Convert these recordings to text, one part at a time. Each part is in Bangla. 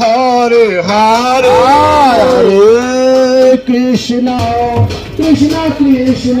Hare Hare Hare Krishna Krishna Krishna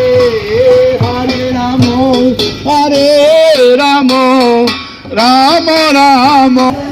Ramo, Ramo.